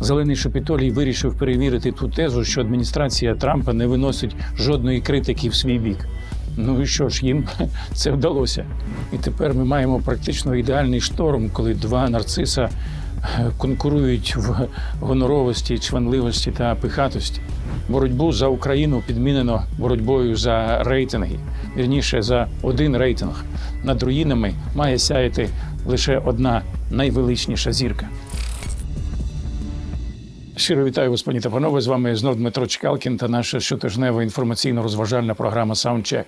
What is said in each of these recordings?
Зелений Шепітолій вирішив перевірити ту тезу, що адміністрація Трампа не виносить жодної критики в свій бік. Ну і що ж, їм це вдалося. І тепер ми маємо практично ідеальний шторм, коли два нарциса е, конкурують в гоноровості, чванливості та пихатості. Боротьбу за Україну підмінено боротьбою за рейтинги, вірніше за один рейтинг. Над руїнами має сяяти лише одна найвеличніша зірка. Щиро вітаю вас, та панове. З вами знов Дмитро Чкалкін та наша щотижнева інформаційно-розважальна програма Саундчек.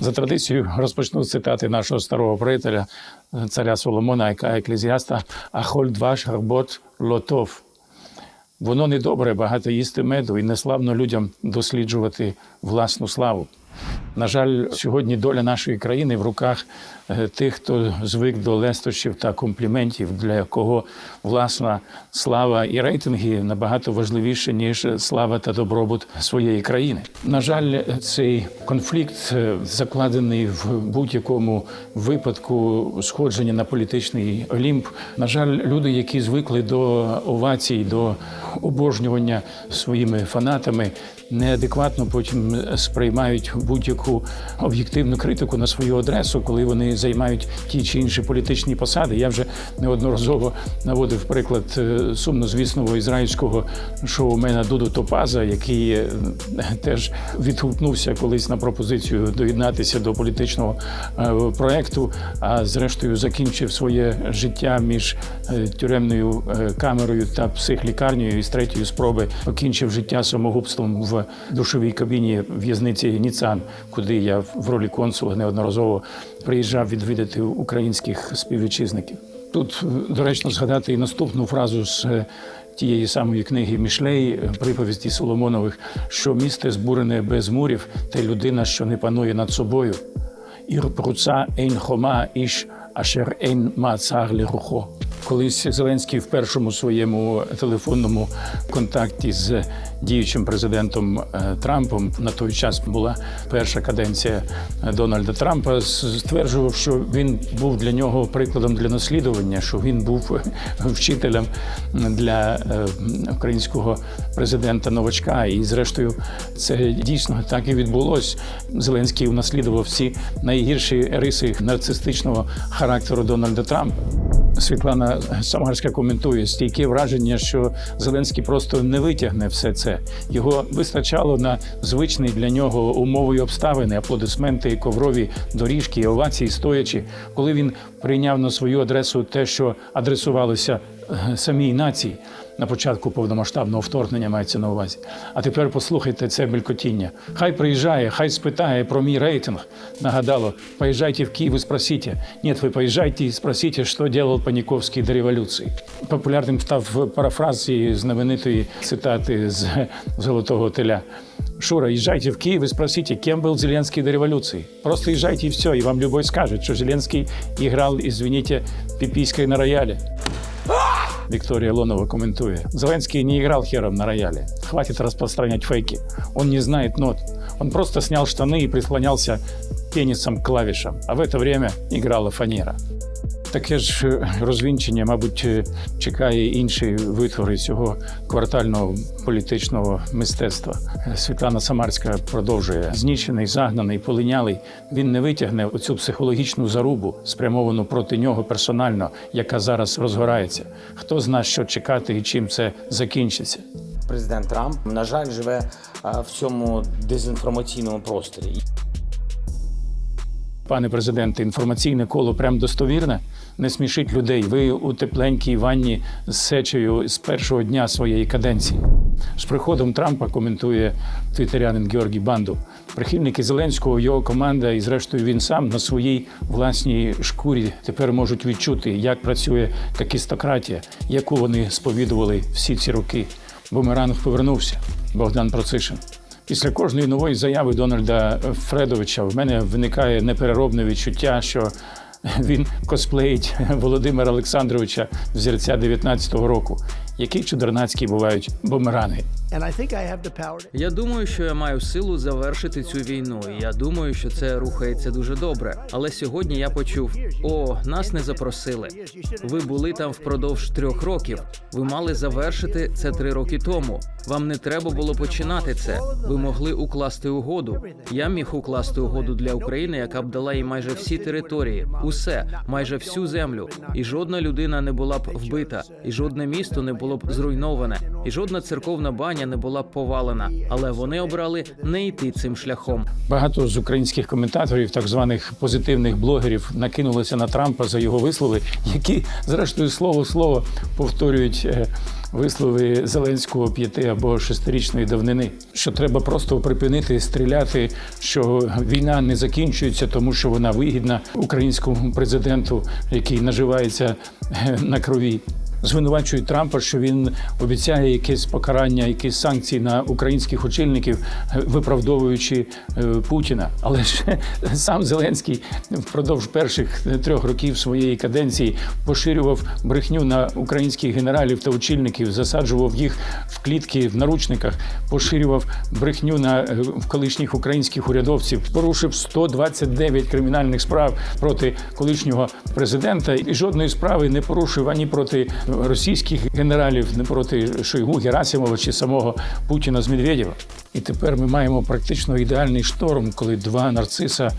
За традицією розпочну цитати нашого старого приятеля, царя Соломона, яка еклезіаста Ахоль дваш гарбот лотов. Воно недобре багато їсти меду і неславно людям досліджувати власну славу. На жаль, сьогодні доля нашої країни в руках е, тих, хто звик до лестощів та компліментів, для кого власна слава і рейтинги набагато важливіше ніж слава та добробут своєї країни. На жаль, цей конфлікт е, закладений в будь-якому випадку сходження на політичний олімп. На жаль, люди, які звикли до овацій, до обожнювання своїми фанатами, неадекватно потім сприймають будь-яку об'єктивну критику на свою адресу, коли вони займають ті чи інші політичні посади. Я вже неодноразово наводив приклад е, сумнозвісного ізраїльського шоумена Дуду Топаза, який е, теж відгукнувся колись на пропозицію доєднатися до політичного е, проекту, а зрештою закінчив своє життя між тюремною камерою та психлікарнею і третьої спроби покінчив життя самогубством в душовій кабіні в'язниці Ніцан, куди я в ролі консула неодноразово приїжджав відвідати українських співвітчизників. Тут е, доречно згадати і наступну фразу з е, тієї самої книги Мішлей, е, приповісті Соломонових, що місце збурене без мурів, та людина, що не панує над собою. Ір пруца ейн хома іш ашер ейн мацар лерухо. Колись Зеленський в першому своєму телефонному контакті з діючим президентом е, Трампом на той час була перша каденція е, Дональда Трампа. Стверджував, що він був для нього прикладом для наслідування, що він був е, вчителем для українського президента новачка. І, зрештою, це дійсно так і відбулось. Зеленський унаслідував всі найгірші риси нарцистичного характеру Дональда Трампа. Світлана Самарська коментує стійке враження, що Зеленський просто не витягне все це. Його вистачало на звичні для нього умови і обставини, аплодисменти, коврові доріжки, овації стоячи, коли він прийняв на свою адресу те, що адресувалося е, самій нації. На початку повномасштабного вторгнення мається на увазі. А тепер послухайте це белькотіння. Хай приїжджає, хай спитає про мій рейтинг. Нагадало, поїжджайте в Київ і спросите. Ні, ви поїжджайте і спросите, що делал Паніковський до революції. Популярним став парафраз знаменитої цитати з Золотого теля. Шура, езжайте в Киев и спросите, кем был Зеленский до революции. Просто езжайте и все, и вам любой скажет, что Зеленский играл, извините, пиписькой на рояле. Виктория Лонова комментует. Зеленский не играл хером на рояле. Хватит распространять фейки. Он не знает нот. Он просто снял штаны и прислонялся пенисом к клавишам. А в это время играла фанера. Таке ж е, розвінчення, мабуть, е, чекає інші витвори цього квартального політичного мистецтва. Світлана Самарська продовжує знічений, загнаний, полинялий. Він не витягне оцю психологічну зарубу, спрямовану проти нього персонально, яка зараз розгорається. Хто зна, що чекати і чим це закінчиться? Президент Трамп, на жаль, живе в цьому дезінформаційному просторі. Пане президенте, інформаційне коло прям достовірне. Не смішіть людей. Ви у тепленькій ванні з сечею з першого дня своєї каденції. З приходом Трампа коментує твітерянин Георгій Банду. Прихильники Зеленського, його команда, і зрештою він сам на своїй власній шкурі тепер можуть відчути, як працює такістократія, яку вони сповідували всі ці роки. Бумеранг повернувся. Богдан Процишин. Після кожної нової заяви Дональда Фредовича в мене виникає непереробне відчуття, що він косплеїть Володимира Олександровича взірця 19-го року. які чудернацькі бувають бумеранги. Я думаю, що я маю силу завершити цю війну. Я думаю, що це рухається дуже добре. Але сьогодні я почув: о, нас не запросили. Ви були там впродовж трьох років. Ви мали завершити це три роки тому. Вам не треба було починати це. Ви могли укласти угоду. Я міг укласти угоду для України, яка б дала їй майже всі території, усе, майже всю землю. І жодна людина не була б вбита, і жодне місто не було б зруйноване, і жодна церковна баня не була повалена. Але вони обрали не йти цим шляхом. Багато з українських коментаторів, так званих позитивних блогерів, накинулися на Трампа за його вислови, які, зрештою, слово слово повторюють е, вислови Зеленського п'яти або шестирічної давнини. Що треба просто припинити стріляти, що війна не закінчується, тому що вона вигідна українському президенту, який наживається е, на крові. Звинувачують Трампа, що він обіцяє якесь покарання, якісь санкції на українських очільників, виправдовуючи е, Путіна. Але ж сам Зеленський впродовж перших трьох років своєї каденції поширював брехню на українських генералів та очільників, засаджував їх в клітки в наручниках, поширював брехню на е, колишніх українських урядовців, порушив 129 кримінальних справ проти колишнього президента і жодної справи не порушив ані проти російських генералів, не проти Шойгу, Герасимова чи самого Путіна з Медведєва. І тепер ми маємо практично ідеальний шторм, коли два нарциса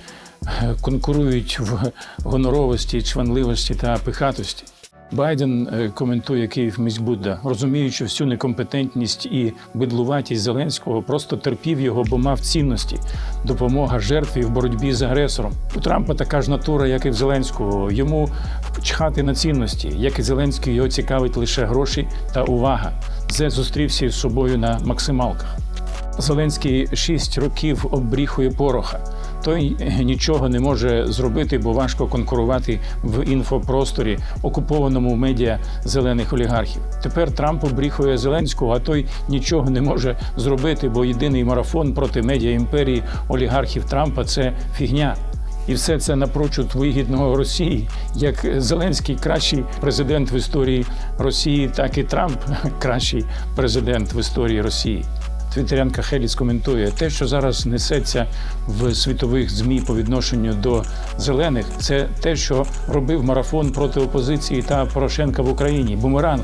е, конкурують в гоноровості, чванливості та пихатості. Байден е, коментує Київ міськбудда, розуміючи всю некомпетентність і бидлуватість Зеленського, просто терпів його, бо мав цінності, допомога жертві в боротьбі з агресором. У Трампа така ж натура, як і в Зеленського. Йому чхати на цінності, як і Зеленський, його цікавить лише гроші та увага. Зе зустрівся із собою на максималках. Зеленський шість років обріхує пороха. Той нічого не може зробити, бо важко конкурувати в інфопросторі, окупованому медіа зелених олігархів. Тепер Трамп обріхує Зеленського, а той нічого не може зробити, бо єдиний марафон проти медіа імперії олігархів Трампа це фігня. І все це напрочуд вигідного Росії. Як Зеленський кращий президент в історії Росії, так і Трамп кращий президент в історії Росії. Твітерянка Хеліс коментує те, що зараз несеться в світових змі по відношенню до зелених. Це те, що робив марафон проти опозиції та Порошенка в Україні. Бумеранг.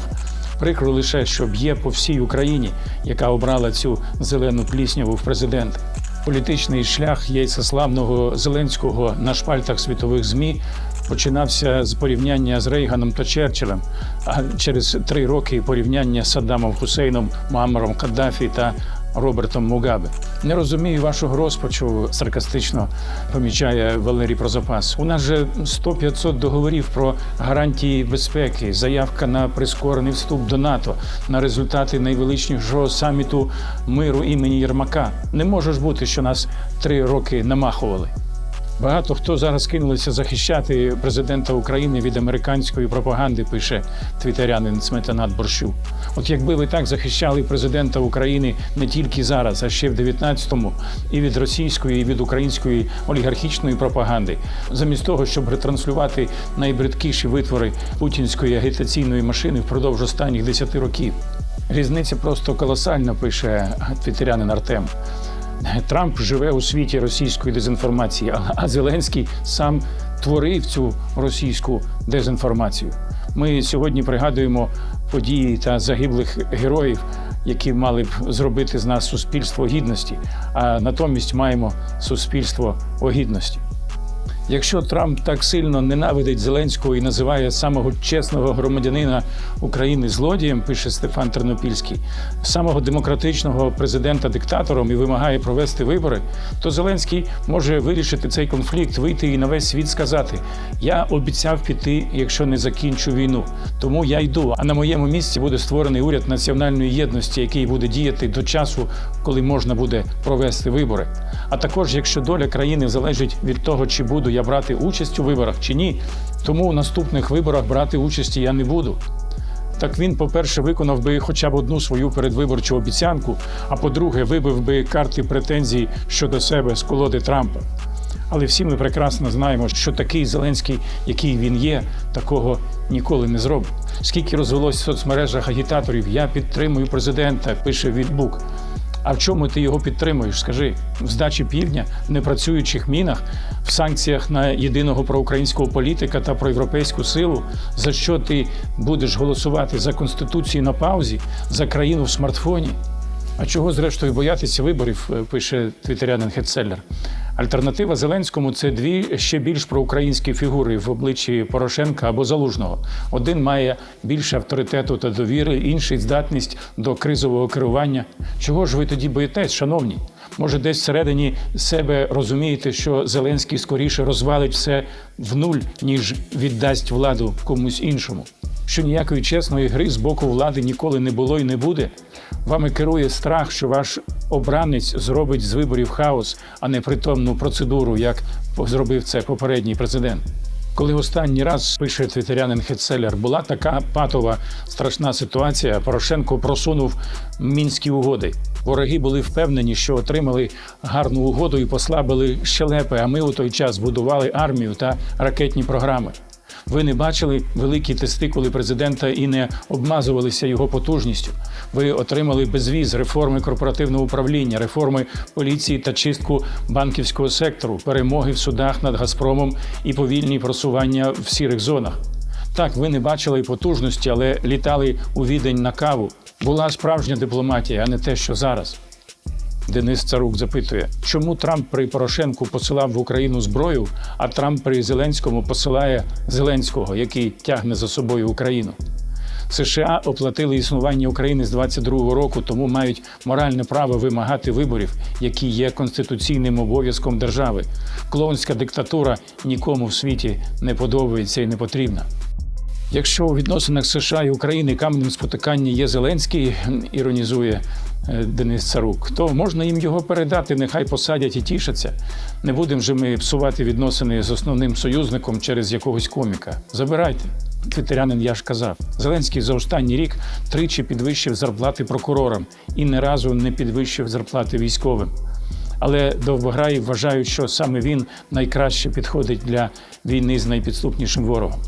Прикро лише, що б'є по всій Україні, яка обрала цю зелену плісняву в президенти. Політичний шлях яйцеславного Зеленського на шпальтах світових змі починався з порівняння з Рейганом та Черчиллем, а через три роки порівняння з Саддамом Хусейном, Муаммаром Каддафі та Робертом Мугабе. Не розумію вашого розпачу, саркастично помічає Валерій Прозапас. У нас же 100-500 договорів про гарантії безпеки, заявка на прискорений вступ до НАТО, на результати найвеличнішого саміту миру імені Єрмака. Не може ж бути, що нас три роки намахували. Багато хто зараз кинулися захищати президента України від американської пропаганди, пише твітерянин Сметанат Борщу. От якби ви так захищали президента України не тільки зараз, а ще в 19-му, і від російської, і від української олігархічної пропаганди, замість того, щоб ретранслювати найбридкіші витвори путінської агітаційної машини впродовж останніх 10 років. Різниця просто колосальна, пише твітерянин Артем. Трамп живе у світі російської дезінформації, а- Зеленський сам творив цю російську дезінформацію. Ми сьогодні пригадуємо події та загиблих героїв, які мали б зробити з нас суспільство гідності, а натомість маємо суспільство огідності. Якщо Трамп так сильно ненавидить Зеленського і називає самого чесного громадянина України злодієм, пише Стефан Тернопільський, самого демократичного президента диктатором і вимагає провести вибори, то Зеленський може вирішити цей конфлікт, вийти і на весь світ сказати: Я обіцяв піти, якщо не закінчу війну. Тому я йду. А на моєму місці буде створений уряд національної єдності, який буде діяти до часу, коли можна буде провести вибори. А також, якщо доля країни залежить від того, чи буду я брати участь у виборах чи ні, тому у наступних виборах брати участі я не буду. Так він, по-перше, виконав би хоча б одну свою передвиборчу обіцянку, а по-друге, вибив би карти претензій щодо себе з колоди Трампа. Але всі ми прекрасно знаємо, що такий Зеленський, який він є, такого ніколи не зробить. Скільки розвелось в соцмережах агітаторів, я підтримую президента, пише Вітбук. А в чому ти його підтримуєш? Скажи, в здачі півдня, в непрацюючих мінах, в санкціях на єдиного проукраїнського політика та проєвропейську силу, за що ти будеш голосувати за конституцію на паузі, за країну в смартфоні? А чого, зрештою, боятися виборів, е, пише твітерянин Хетцеллер. Альтернатива Зеленському це дві ще більш проукраїнські фігури в обличчі Порошенка або Залужного. Один має більше авторитету та довіри, інший здатність до кризового керування. Чого ж ви тоді боїтесь, шановні? Може, десь всередині себе розумієте, що Зеленський скоріше розвалить все в нуль, ніж віддасть владу комусь іншому що ніякої чесної гри з боку влади ніколи не було і не буде. Вами керує страх, що ваш обранець зробить з виборів хаос, а не притомну процедуру, як зробив це попередній президент. Коли останній раз пише твітерянин Хетцелер, була така патова страшна ситуація. Порошенко просунув мінські угоди. Вороги були впевнені, що отримали гарну угоду і послабили щелепи. А ми у той час будували армію та ракетні програми. Ви не бачили великі тестикули президента і не обмазувалися його потужністю. Ви отримали безвіз, реформи корпоративного управління, реформи поліції та чистку банківського сектору, перемоги в судах над Газпромом і повільні просування в сірих зонах. Так, ви не бачили потужності, але літали у відень на каву. Була справжня дипломатія, а не те, що зараз. Денис Царук запитує, чому Трамп при Порошенку посилав в Україну зброю, а Трамп при Зеленському посилає Зеленського, який тягне за собою Україну. США оплатили існування України з 22-го року, тому мають моральне право вимагати виборів, які є конституційним обов'язком держави. Клоунська диктатура нікому в світі не подобається і не потрібна. Якщо у відносинах США і України каменем спотикання є Зеленський, іронізує е, Денис Царук, то можна їм його передати, нехай посадять і тішаться. Не будемо же ми псувати відносини з основним союзником через якогось коміка. Забирайте. Твітерянин я ж казав. Зеленський за останній рік тричі підвищив зарплати прокурорам і не разу не підвищив зарплати військовим. Але довгограї вважають, що саме він найкраще підходить для війни з найпідступнішим ворогом.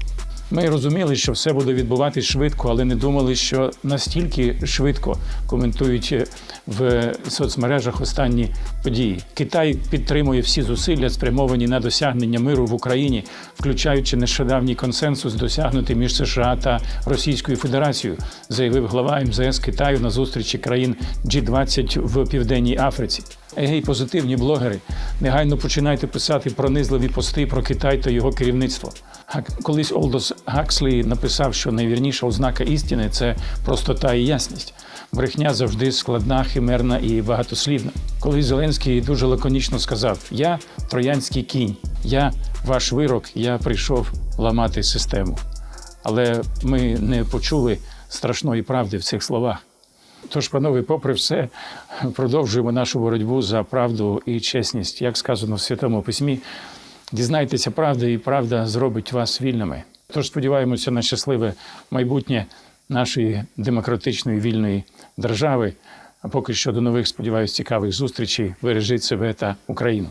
Ми розуміли, що все буде відбуватись швидко, але не думали, що настільки швидко коментують е, в соцмережах останні події. Китай підтримує всі зусилля, спрямовані на досягнення миру в Україні, включаючи нещодавній консенсус, досягнутий між США та Російською Федерацією, заявив глава МЗС Китаю на зустрічі країн G20 в Південній Африці. Егей, позитивні блогери, негайно починайте писати пронизливі пости про Китай та його керівництво. Гак- Колись Олдос Гакслі написав, що найвірніша ознака істини це простота і ясність. Брехня завжди складна, химерна і багатослівна. Колись Зеленський дуже лаконічно сказав: Я троянський кінь, я ваш вирок, я прийшов ламати систему. Але ми не почули страшної правди в цих словах. Тож, панове, попри все, продовжуємо нашу боротьбу за правду і чесність, як сказано в Святому Письмі. Дізнайтеся правди, і правда зробить вас вільними. Тож сподіваємося на щасливе майбутнє нашої демократичної вільної держави. А поки що до нових, сподіваюся, цікавих зустрічей. Бережіть себе та Україну.